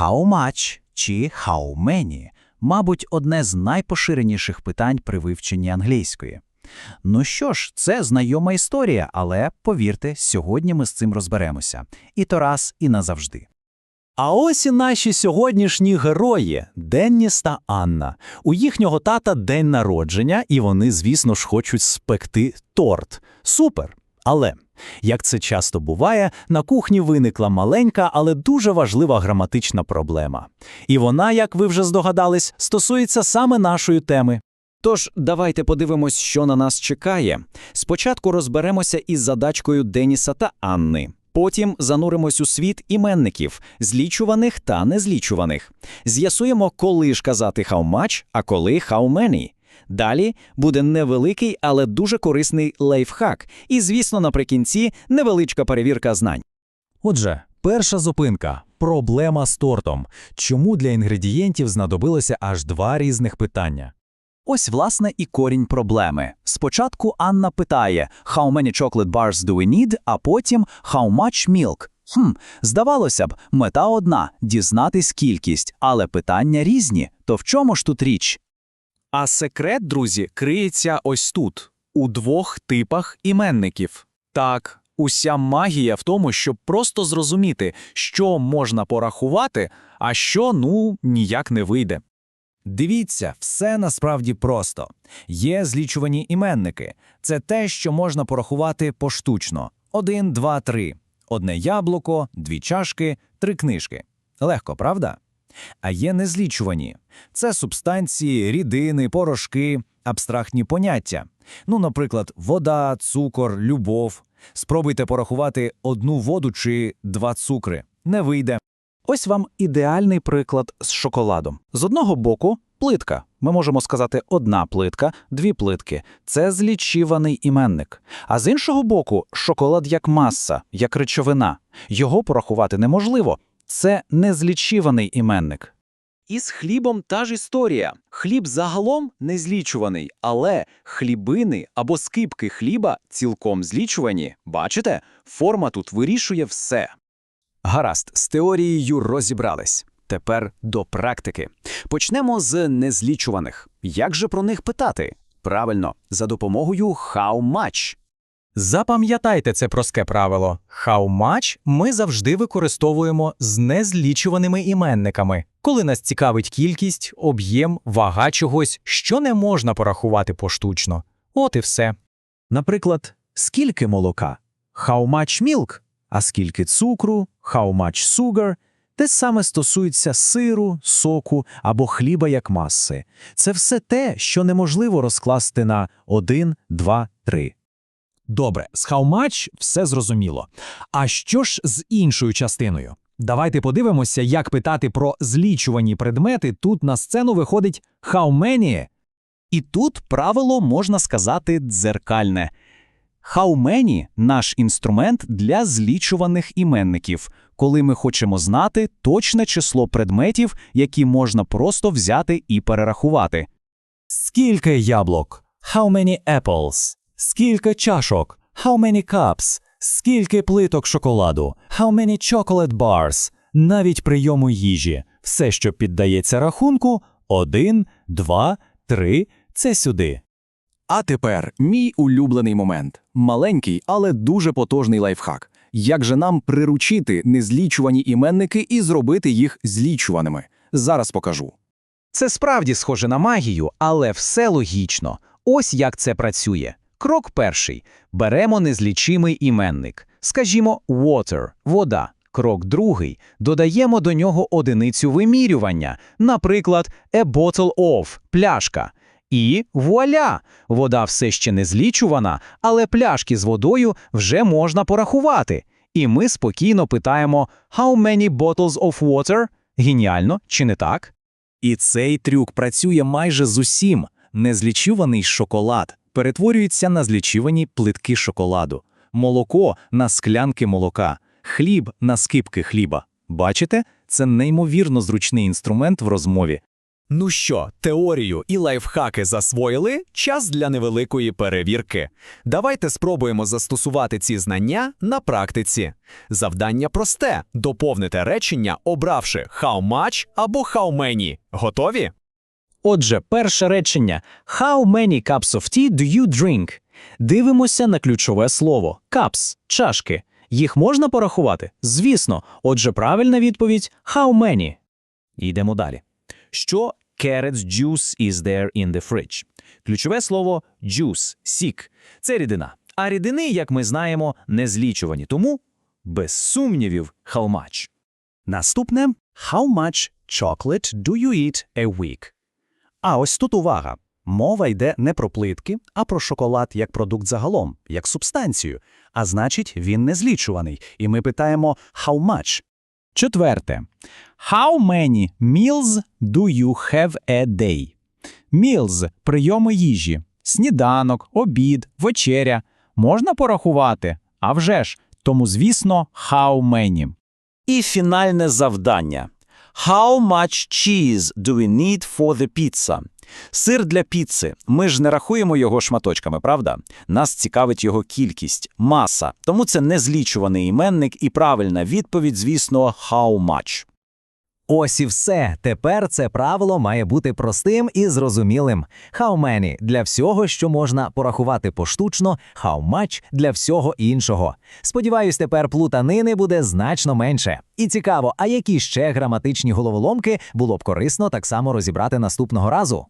How much чи how many – мабуть, одне з найпоширеніших питань при вивченні англійської. Ну що ж, це знайома історія, але, повірте, сьогодні ми з цим розберемося. І то раз, і назавжди. А ось і наші сьогоднішні герої Денніс та Анна. У їхнього тата день народження, і вони, звісно ж, хочуть спекти торт. Супер! Але, як це часто буває, на кухні виникла маленька, але дуже важлива граматична проблема. І вона, як ви вже здогадались, стосується саме нашої теми. Тож давайте подивимось, що на нас чекає. Спочатку розберемося із задачкою Деніса та Анни. Потім зануримось у світ іменників, злічуваних та незлічуваних. З'ясуємо, коли ж казати how much, а коли how many. Далі буде невеликий, але дуже корисний лайфхак. І, звісно, наприкінці невеличка перевірка знань. Отже, перша зупинка проблема з тортом. Чому для інгредієнтів знадобилося аж два різних питання? Ось, власне, і корінь проблеми. Спочатку Анна питає «How many chocolate bars do we need?», а потім «How much milk?». Хм, здавалося б, мета одна – дізнатись кількість, але питання різні. То в чому ж тут річ? А секрет, друзі, криється ось тут, у двох типах іменників. Так, уся магія в тому, щоб просто зрозуміти, що можна порахувати, а що, ну, ніяк не вийде. Дивіться, все насправді просто. Є злічувані іменники. Це те, що можна порахувати поштучно. Один, два, три. Одне яблуко, дві чашки, три книжки. Легко, правда? А є незлічувані. Це субстанції, рідини, порошки, абстрактні поняття. Ну, наприклад, вода, цукор, любов. Спробуйте порахувати одну воду чи два цукри. Не вийде. Ось вам ідеальний приклад з шоколадом. З одного боку плитка. Ми можемо сказати одна плитка, дві плитки. Це злічуваний іменник. А з іншого боку, шоколад як маса, як речовина. Його порахувати неможливо. Це незлічуваний іменник. Із хлібом та ж історія. Хліб загалом не злічуваний, але хлібини або скипки хліба цілком злічувані. Бачите? Форма тут вирішує все. Гаразд, з теорією розібрались. Тепер до практики. Почнемо з незлічуваних. Як же про них питати? Правильно, за допомогою how much. Запам'ятайте це просте правило. How much ми завжди використовуємо з незлічуваними іменниками, коли нас цікавить кількість, об'єм, вага чогось, що не можна порахувати поштучно. От і все. Наприклад, скільки молока? How much milk? А скільки цукру? How much sugar? Те саме стосується сиру, соку або хліба як маси. Це все те, що неможливо розкласти на 1, 2, 3. Добре, з how much все зрозуміло. А що ж з іншою частиною? Давайте подивимося, як питати про злічувані предмети. Тут на сцену виходить how many. І тут правило можна сказати дзеркальне. How many – наш інструмент для злічуваних іменників, коли ми хочемо знати точне число предметів, які можна просто взяти і перерахувати. Скільки яблук? How many apples? Скільки чашок? How many cups? Скільки плиток шоколаду? How many chocolate bars? Навіть прийому їжі. Все, що піддається рахунку, один, два, три – це сюди. А тепер мій улюблений момент. Маленький, але дуже потужний лайфхак. Як же нам приручити незлічувані іменники і зробити їх злічуваними? Зараз покажу. Це справді схоже на магію, але все логічно. Ось як це працює. Крок перший. Беремо незлічимий іменник. Скажімо, water – вода. Крок другий. Додаємо до нього одиницю вимірювання. Наприклад, a bottle of – пляшка. І вуаля! Вода все ще не злічувана, але пляшки з водою вже можна порахувати. І ми спокійно питаємо «How many bottles of water?» Геніально, чи не так? І цей трюк працює майже з усім. Незлічуваний шоколад перетворюється на злічувані плитки шоколаду, молоко на склянки молока, хліб на скипки хліба. Бачите, це неймовірно зручний інструмент в розмові. Ну що, теорію і лайфхаки засвоїли? Час для невеликої перевірки. Давайте спробуємо застосувати ці знання на практиці. Завдання просте: доповнити речення, обравши how much або how many. Готові? Отже, перше речення How many cups of tea do you drink? Дивимося на ключове слово cups – чашки. Їх можна порахувати? Звісно. Отже, правильна відповідь How many? Йдемо далі. Що carrots juice is there in the fridge? Ключове слово juice – сік. Це рідина. А рідини, як ми знаємо, не злічувані. Тому, без сумнівів, how much. Наступне How much chocolate do you eat a week? А ось тут увага. Мова йде не про плитки, а про шоколад як продукт загалом, як субстанцію. А значить, він не злічуваний. І ми питаємо how much? Четверте. How many meals do you have a day? Meals – прийоми їжі. Сніданок, обід, вечеря. Можна порахувати? А вже ж. Тому, звісно, how many. І фінальне завдання. How much cheese do we need for the pizza? Сир для піци. Ми ж не рахуємо його шматочками, правда? Нас цікавить його кількість, маса. Тому це незлічуваний іменник і правильна відповідь, звісно, how much. Ось і все. Тепер це правило має бути простим і зрозумілим. How many – для всього, що можна порахувати поштучно, how much – для всього іншого. Сподіваюсь, тепер плутанини буде значно менше. І цікаво, а які ще граматичні головоломки було б корисно так само розібрати наступного разу?